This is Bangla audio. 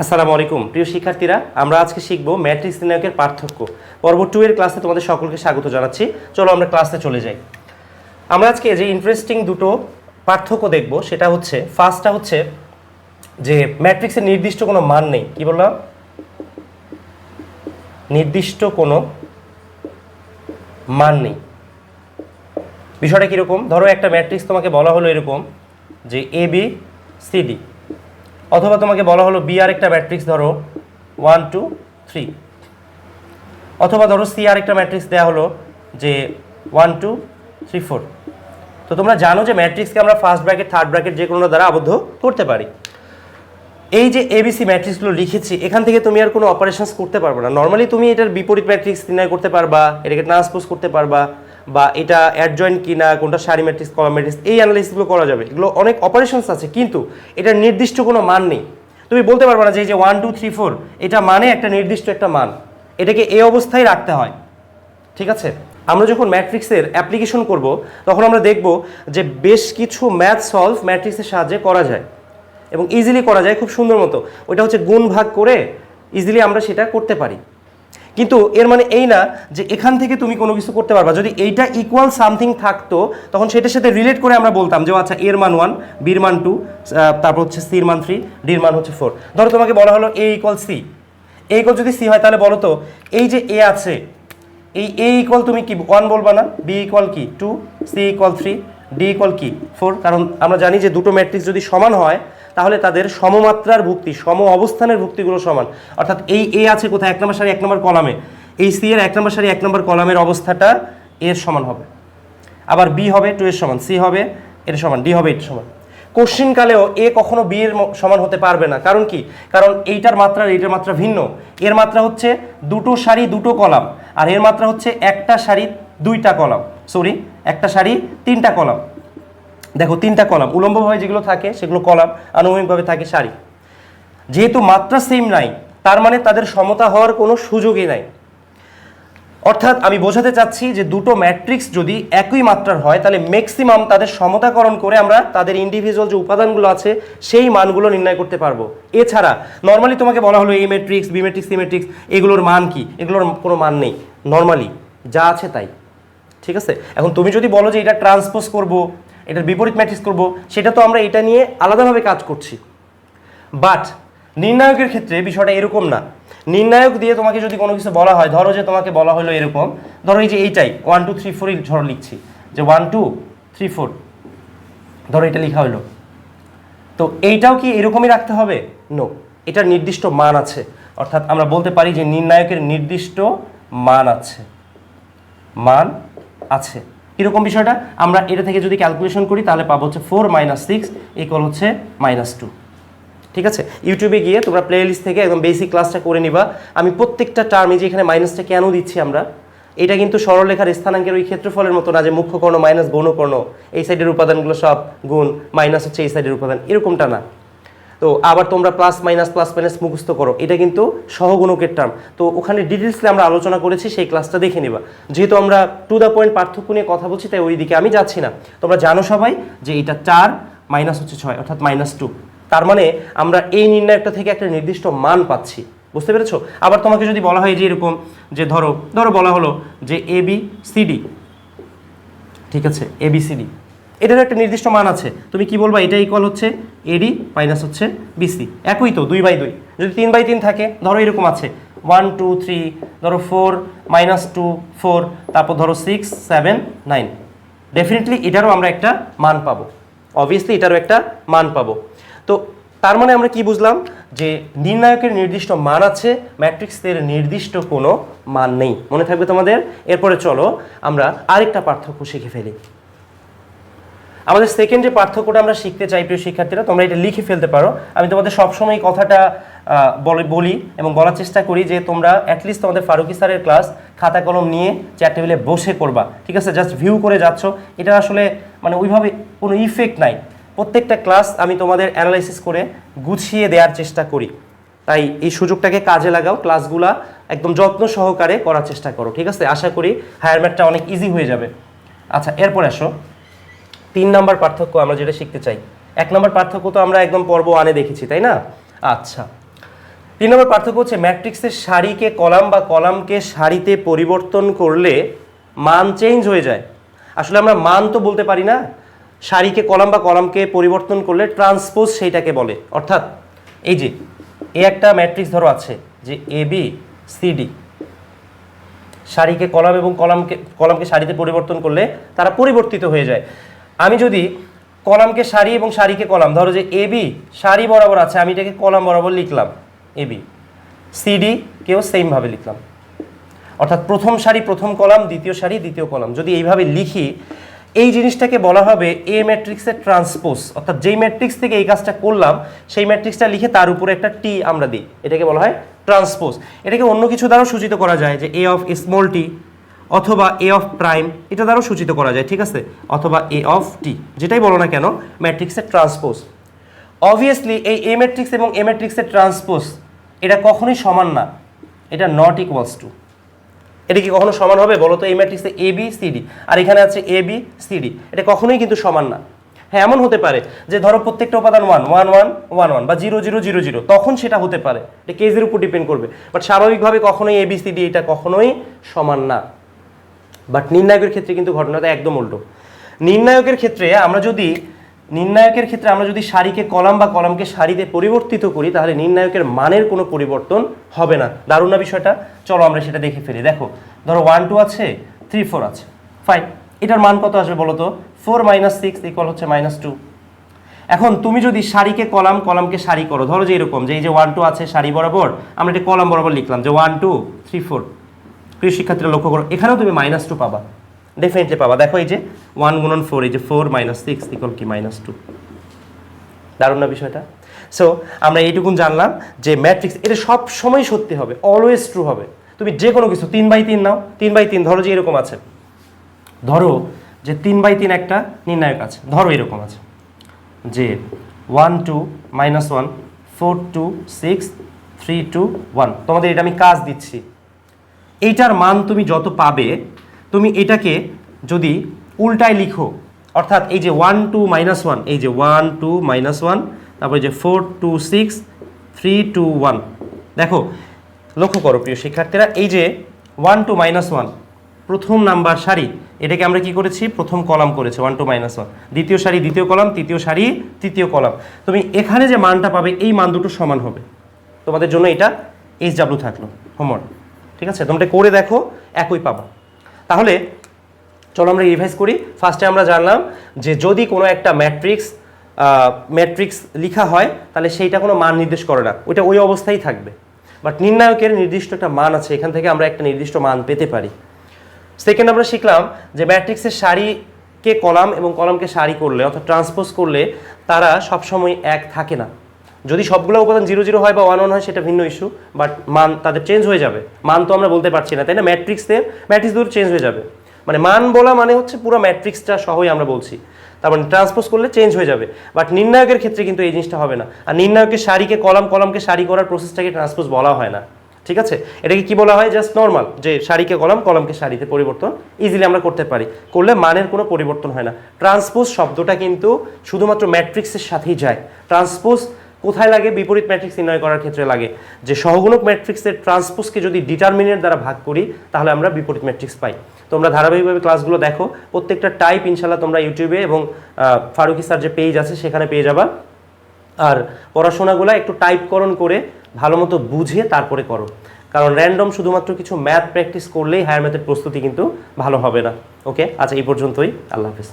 আসসালামু আলাইকুম। প্রিয় শিক্ষার্থীরা, আমরা আজকে শিখব ম্যাট্রিক্স নির্ণায়কের পার্থক্য। পর্ব টু এর ক্লাসে তোমাদের সকলকে স্বাগত জানাচ্ছি। চলো আমরা ক্লাসে চলে যাই। আমরা আজকে যে ইন্টারেস্টিং দুটো পার্থক্য দেখব, সেটা হচ্ছে ফার্স্টটা হচ্ছে যে ম্যাট্রিক্সের নির্দিষ্ট কোনো মান নেই। কি বললাম? নির্দিষ্ট কোনো মান নেই। বিষয়টা কীরকম? ধরো একটা ম্যাট্রিক্স তোমাকে বলা হলো এরকম যে এ বি সি ডি অথবা তোমাকে বলা হলো বি আর একটা ম্যাট্রিক্স ধরো ওয়ান টু থ্রি অথবা ধরো সি আর একটা ম্যাট্রিক্স দেওয়া হলো যে ওয়ান টু থ্রি ফোর তো তোমরা জানো যে ম্যাট্রিক্সকে আমরা ফার্স্ট ব্র্যাকেট থার্ড ব্র্যাকেট যে কোনো দ্বারা আবদ্ধ করতে পারি। এই যে এবিসি ম্যাট্রিক্সগুলো লিখেছি, এখান থেকে তুমি আর কোনো অপারেশনস করতে পারবে না। নর্মালি তুমি এটার বিপরীত ম্যাট্রিক্স নির্ণয় করতে পারবা, এটাকে ট্রান্সপোজ করতে পারবা বা এটা অ্যাডজয়েন্ট কিনা, কোনটা সারি ম্যাট্রিক্স কলাম ম্যাট্রিক্স এই অ্যানালাইসিসগুলো করা যাবে। এগুলো অনেক অপারেশনস আছে, কিন্তু এটার নির্দিষ্ট কোনো মান নেই। তুমি বলতে পারবে না যে এই যে ওয়ান টু থ্রি ফোর এটা মানে একটা নির্দিষ্ট একটা মান। এটাকে এই অবস্থায় রাখতে হয়। ঠিক আছে? আমরা যখন ম্যাট্রিক্সের অ্যাপ্লিকেশন করব, তখন আমরা দেখব যে বেশ কিছু ম্যাথ সলভ ম্যাট্রিক্সের সাহায্যে করা যায়। এবং ইজিলি করা যায়, খুব সুন্দর মতো। ওইটা হচ্ছে গুণ ভাগ করে ইজিলি আমরা সেটা করতে পারি। কিন্তু এর মানে এই না যে এখান থেকে তুমি কোনো কিছু করতে পারবা। যদি এইটা ইকুয়াল সামথিং থাকতো, তখন সেটার সাথে রিলেট করে আমরা বলতাম যে আচ্ছা এর মান ওয়ান বির মান টু তারপর হচ্ছে সির মান থ্রি ডির মান হচ্ছে ফোর ধরো তোমাকে বলা হলো A equal C A equal যদি সি হয়, তাহলে বলো তো, এই যে এ আছে, এই এ ইকুয়াল তুমি কি ওয়ান বলবা না? বি ইকুয়াল কি? Two C equal three D equal কি? ফোর কারণ আমরা জানি যে দুটো ম্যাট্রিক্স যদি সমান হয় তাহলে তাদের সমমাত্রার ভুক্তি, সম অবস্থানের ভুক্তিগুলো সমান। অর্থাৎ এই এ আছে কোথায়? এক নম্বর সারি, এক নম্বর কলামে। এই সি এর এক নম্বর সারি, এক নম্বর কলামের অবস্থাটা এর সমান হবে। আবার বি হবে টু এর সমান। সি হবে এর সমান। ডি হবে এর সমান। কোশ্চিন কালেও এ কখনো বি এর সমান হতে পারবে না। কারণ কি? কারণ এইটার মাত্রা এইটার মাত্রা ভিন্ন। এর মাত্রা হচ্ছে দুটো সারি, দুটো কলাম। আর এর মাত্রা হচ্ছে একটা সারি, দুইটা কলাম। সরি একটা সারি, তিনটা কলাম। দেখো, তিনটা কলাম। উলম্বভাবে যেগুলো থাকে, সেগুলো কলাম, আনুভূমিকভাবে থাকে সারি যেহেতু মাত্রা সেম নাই, তার মানে তাদের সমতা হওয়ার কোনো সুযোগই নাই। অর্থাৎ আমি বোঝাতে চাচ্ছি যে দুটো ম্যাট্রিক্স যদি একই মাত্রার হয়, তাহলে ম্যাক্সিমাম তাদের সমতাকরণ করে আমরা তাদের ইন্ডিভিজুয়াল যে উপাদানগুলো আছে, সেই মানগুলো নির্ণয় করতে পারব। এছাড়া নর্মালি তোমাকে বলা হলো এই matrix B matrix C matrix এগুলোর মান কি? এগুলোর কোনো মান নেই। নর্মালি যা আছে তাই। ঠিক আছে? এখন তুমি যদি বলো যে এটা ট্রান্সপোজ করব এটার বিপরীত ম্যাট্রিক্স করব, সেটা তো আমরা এটা নিয়ে আলাদাভাবে কাজ করছি। বাট নির্ণায়কের ক্ষেত্রে বিষয়টা এরকম না। নির্ণায়ক দিয়ে তোমাকে যদি কোনো কিছু বলা হয়, ধরো যে তোমাকে বলা হলো এরকম, ধরো এই যে এইটাই ওয়ান টু থ্রি ফোরই ধরো লিখছি, যে ওয়ান টু থ্রি ফোর ধরো এটা লেখা হলো। তো এইটাও কি এরকমই রাখতে হবে? নো এটার নির্দিষ্ট মান আছে। অর্থাৎ আমরা বলতে পারি যে নির্ণায়কের নির্দিষ্ট মান আছে। মান আছে। কীরকম বিষয়টা? আমরা এটা থেকে যদি ক্যালকুলেশন করি, তাহলে পাবো হচ্ছে ফোর মাইনাস সিক্স ইকুয়াল হচ্ছে মাইনাস টু ঠিক আছে? ইউটিউবে গিয়ে তোমরা প্লে লিস্ট থেকে একদম বেসিক ক্লাসটা করে নিবা। আমি প্রত্যেকটা টার্মে যে এখানে মাইনাসটা কেন দিচ্ছি আমরা? এটা কিন্তু সরলরেখার স্থানাঙ্কের ওই ক্ষেত্রফলের মতো না যে মুখ্য কর্ণ মাইনাস গৌণকর্ণ এই সাইডের উপাদানগুলো সব গুণ মাইনাস হচ্ছে এই সাইডের উপাদান। এরকমটা না। তো আবার তোমরা প্লাস মাইনাস প্লাস মাইনাস মুখস্থ করো। এটা কিন্তু সহগুণকের টার্ম তো ওখানে ডিটেলসে আমরা আলোচনা করেছি, সেই ক্লাসটা দেখে নিবা। যেহেতু আমরা টু দ্য পয়েন্ট পার্থক্য নিয়ে কথা বলছি, তাই ওই দিকে আমি যাচ্ছি না। তোমরা জানো সবাই যে এটা চার মাইনাস হচ্ছে ছয়, অর্থাৎ মাইনাস টু তার মানে আমরা এই নির্ণয়টা থেকে একটা নির্দিষ্ট মান পাচ্ছি। বুঝতে পেরেছ? আবার তোমাকে যদি বলা হয় যে এরকম, যে ধরো ধরো বলা হলো যে এ বি সিডি ঠিক আছে? এ বি এটার একটা নির্দিষ্ট মান আছে। তুমি কি বলবা, এটা ইকুয়াল হচ্ছে এডি মাইনাস হচ্ছে বিসি একই তো, দুই বাই দুই। যদি তিন বাই তিন থাকে, ধরো এরকম আছে। ওয়ান টু থ্রি ধরো ফোর মাইনাস টু ফোর তারপর ধরো সিক্স সেভেন নাইন ডেফিনেটলি এটারও আমরা একটা মান পাবো। অবভিয়াসলি এটারও একটা মান পাবো। তো তার মানে আমরা কি বুঝলাম? যে নির্ণায়কের নির্দিষ্ট মান আছে ম্যাট্রিক্সের নির্দিষ্ট কোনো মান নেই। মনে থাকবে তোমাদের? এরপরে চলো আমরা আরেকটা পার্থক্য শিখে ফেলি। আমাদের সেকেন্ড যে পার্থক্যটা আমরা শিখতে চাই প্রিয় শিক্ষার্থীরা, তোমরা এটা লিখে ফেলতে পারো। আমি তোমাদের সবসময় কথাটা বলে, বলি এবং বলার চেষ্টা করি যে তোমরা অ্যাটলিস্ট তোমাদের ফারুকি স্যারের ক্লাস খাতা কলম নিয়ে চেয়ার টেবিলে বসে করবা ঠিক আছে? জাস্ট ভিউ করে যাচ্ছ। এটা আসলে মানে ওইভাবে কোনো ইফেক্ট নাই। প্রত্যেকটা ক্লাস আমি তোমাদের অ্যানালাইসিস করে গুছিয়ে দেওয়ার চেষ্টা করি। তাই এই সুযোগটাকে কাজে লাগাও। ক্লাসগুলা একদম যত্ন সহকারে করার চেষ্টা করো। ঠিক আছে? আশা করি হায়ার ম্যাথটা অনেক ইজি হয়ে যাবে। আচ্ছা এরপর আসো। তিন নাম্বার পার্থক্য আমরা যেটা শিখতে চাই। এক নাম্বার পার্থক্য তো আমরা একদম পর্ব ওয়ানে দেখেছি, তাই না? আচ্ছা। তিন নম্বর পার্থক্য হচ্ছে ম্যাট্রিক্সের সারিকে কলাম বা কলামকে সারিতে পরিবর্তন করলে মান চেঞ্জ হয়ে যায়। আসলে আমরা মান তো বলতে পারি না। সারিকে কলাম বা কলামকে পরিবর্তন করলে ট্রান্সপোজ সেইটাকে বলে। অর্থাৎ এই যে, এ একটা ম্যাট্রিক্স ধরো আছে যে এ বি সিডি সারিকে কলাম এবং কলামকে কলামকে সারিতে পরিবর্তন করলে তারা পরিবর্তিত হয়ে যায়। আমি যদি কলামকে সারি এবং সারিকে কলাম, ধরো যে এবি সারি বরাবর আছে, আমি এটাকে কলাম বরাবর লিখলাম এবি সিডি কেও সেমভাবে লিখলাম। অর্থাৎ প্রথম সারি প্রথম কলাম, দ্বিতীয় সারি দ্বিতীয় কলাম। যদি এইভাবে লিখি, এই জিনিসটাকে বলা হবে এ ম্যাট্রিক্সের ট্রান্সপোজ। অর্থাৎ যেই ম্যাট্রিক্স থেকে এই কাজটা করলাম, সেই ম্যাট্রিক্সটা লিখে তার উপরে একটা টি আমরা দিই। এটাকে বলা হয় ট্রান্সপোজ। এটাকে অন্য কিছু দ্বারাও সূচিত করা যায় যে এ অফ স্মল টি অথবা এ অফ প্রাইম এটা দ্বারাও সূচিত করা যায়, ঠিক আছে? অথবা এ অফ টি যেটাই বলো না কেন ম্যাট্রিক্সের ট্রান্সপোজ অবভিয়াসলি এই এ ম্যাট্রিক্স এবং এ ম্যাট্রিক্সের ট্রান্সপোজ এটা কখনোই সমান না। এটা নট ইকুয়ালস টু এটা কি কখনো সমান হবে? বলো তো, এই ম্যাট্রিক্সে এ বি সিডি আর এখানে আছে এ বি সিডি এটা কখনোই কিন্তু সমান না। হ্যাঁ এমন হতে পারে যে ধরো প্রত্যেকটা উপাদান one one one one one বা জিরো জিরো জিরো জিরো তখন সেটা হতে পারে। এটা কেজের উপর ডিপেন্ড করবে। বাট স্বাভাবিকভাবে কখনোই এ বি সিডি এটা কখনোই সমান না। বাট নির্ণায়কের ক্ষেত্রে কিন্তু ঘটনাটা একদম উল্টো। নির্ণায়কের ক্ষেত্রে আমরা যদি, নির্ণায়কের ক্ষেত্রে আমরা যদি সারিকে কলাম বা কলামকে সারিতে পরিবর্তিত করি, তাহলে নির্ণায়কের মানের কোনো পরিবর্তন হবে না। দারুণ না বিষয়টা? চলো আমরা সেটা দেখে ফেলি। দেখো, ধরো ওয়ান টু আছে থ্রি ফোর আছে। ফাইভ এটার মান কত আসবে বলো তো? ফোর মাইনাস সিক্স ইকুয়াল হচ্ছে মাইনাস টু এখন তুমি যদি সারিকে কলাম, কলামকে সারি করো, ধরো যে এরকম, যে এই যে ওয়ান টু আছে, সারি বরাবর, আমরা এটা কলাম বরাবর লিখলাম, যে ওয়ান টু থ্রি ফোর প্রিয় শিক্ষার্থীরা লক্ষ্য করো, এখানেও তুমি মাইনাস টু পাবা। ডেফিনেটলি পাবা। দেখো এই যে ওয়ান গুণন ফোর এই যে ফোর মাইনাস সিক্স ইকুয়াল কি? মাইনাস টু দারুণ না বিষয়টা? সো আমরা এইটুকুন জানলাম যে ম্যাট্রিক্স এটা সব সময় সত্যি হবে অলওয়েজ ট্রু হবে। তুমি যে কোনো কিছু, তিন বাই তিন নাও, তিন বাই তিন, ধরো যে এরকম আছে। ধরো যে তিন বাই তিন একটা নির্ণায়ক আছে, ধরো এরকম আছে। যে one two minus one four two six three two one তোমাদের এটা আমি কাজ দিচ্ছি। এইটার মান তুমি যত পাবে, তুমি এটাকে যদি উল্টায় লিখো, অর্থাৎ এই যে ওয়ান টু মাইনাস ওয়ান এই যে ওয়ান টু মাইনাস ওয়ান তারপরে যে four two six three two one দেখো, লক্ষ্য করো প্রিয় শিক্ষার্থীরা, এই যে ওয়ান টু মাইনাস ওয়ান প্রথম নাম্বার সারি, এটাকে আমরা কি করেছি? প্রথম কলাম করেছি ওয়ান টু মাইনাস ওয়ান দ্বিতীয় সারি, দ্বিতীয় কলাম, তৃতীয় সারি, তৃতীয় কলাম। তুমি এখানে যে মানটা পাবে, এই মান দুটো সমান হবে। তোমাদের জন্য এটা এইচ ডাব্লু থাকল হোমওয়ার্ক ঠিক আছে? তোমরা করে দেখো, একই পাবা। তাহলে, চলো আমরা রিভাইজ করি। ফার্স্টে আমরা জানলাম যে যদি কোনো একটা ম্যাট্রিক্স ম্যাট্রিক্স লেখা হয়, তাহলে সেইটা কোনো মান নির্দেশ করে না। ওইটা ওই অবস্থায় থাকবে। বাট নির্ণায়কের নির্দিষ্ট একটা মান আছে। এখান থেকে আমরা একটা নির্দিষ্ট মান পেতে পারি। সেকেন্ড আমরা শিখলাম যে ম্যাট্রিক্সের সারিকে কলাম এবং কলামকে সারি করলে, অর্থাৎ ট্রান্সপোজ করলে, তারা সবসময় এক থাকে না। যদি সবগুলো উপাদান জিরো জিরো হয় বা ওয়ান ওয়ান হয়, সেটা ভিন্ন ইস্যু বাট মান তাদের চেঞ্জ হয়ে যাবে। মান তো আমরা বলতে পারছি না, তাই না? ম্যাট্রিক্সে ম্যাট্রিক্স দুটো চেঞ্জ হয়ে যাবে। মানে মান বলা মানে হচ্ছে পুরো ম্যাট্রিক্সটা সহই আমরা বলছি। তার মানে ট্রান্সপোজ করলে চেঞ্জ হয়ে যাবে। বাট নির্ণায়কের ক্ষেত্রে কিন্তু এই জিনিসটা হবে না। আর নির্ণায়কের সারিকে কলাম কলামকে সারি করার প্রসেসটাকে ট্রান্সপোজ বলা হয় না। ঠিক আছে? এটাকে কি বলা হয়? জাস্ট নর্মাল যে সারিকে কলাম কলামকে সারিতে পরিবর্তন ইজিলি আমরা করতে পারি। করলে মানের কোনো পরিবর্তন হয় না। ট্রান্সপোজ শব্দটা কিন্তু শুধুমাত্র ম্যাট্রিক্সের সাথেই যায়। ট্রান্সপোজ কোথায় লাগে? বিপরীত ম্যাট্রিক্স নির্ণয় করার ক্ষেত্রে লাগে। যে সহগুণক ম্যাট্রিক্সের ট্রান্সপোজকে যদি ডিটারমিনের দ্বারা ভাগ করি, তাহলে আমরা বিপরীত ম্যাট্রিক্স পাই। তোমরা ধারাবাহিকভাবে ক্লাসগুলো দেখো। প্রত্যেকটা টাইপ ইনশাল্লাহ তোমরা ইউটিউবে এবং ফারুকি স্যার যে পেজ আছে, সেখানে পেয়ে যাবা। আর পড়াশোনাগুলো একটু টাইপকরণ করে ভালো মতো বুঝে তারপরে করো। কারণ র্যান্ডম শুধুমাত্র কিছু ম্যাথ প্র্যাকটিস করলেই হায়ার ম্যাথের প্রস্তুতি কিন্তু ভালো হবে না। ওকে আচ্ছা এই পর্যন্তই। আল্লাহ হাফিজ।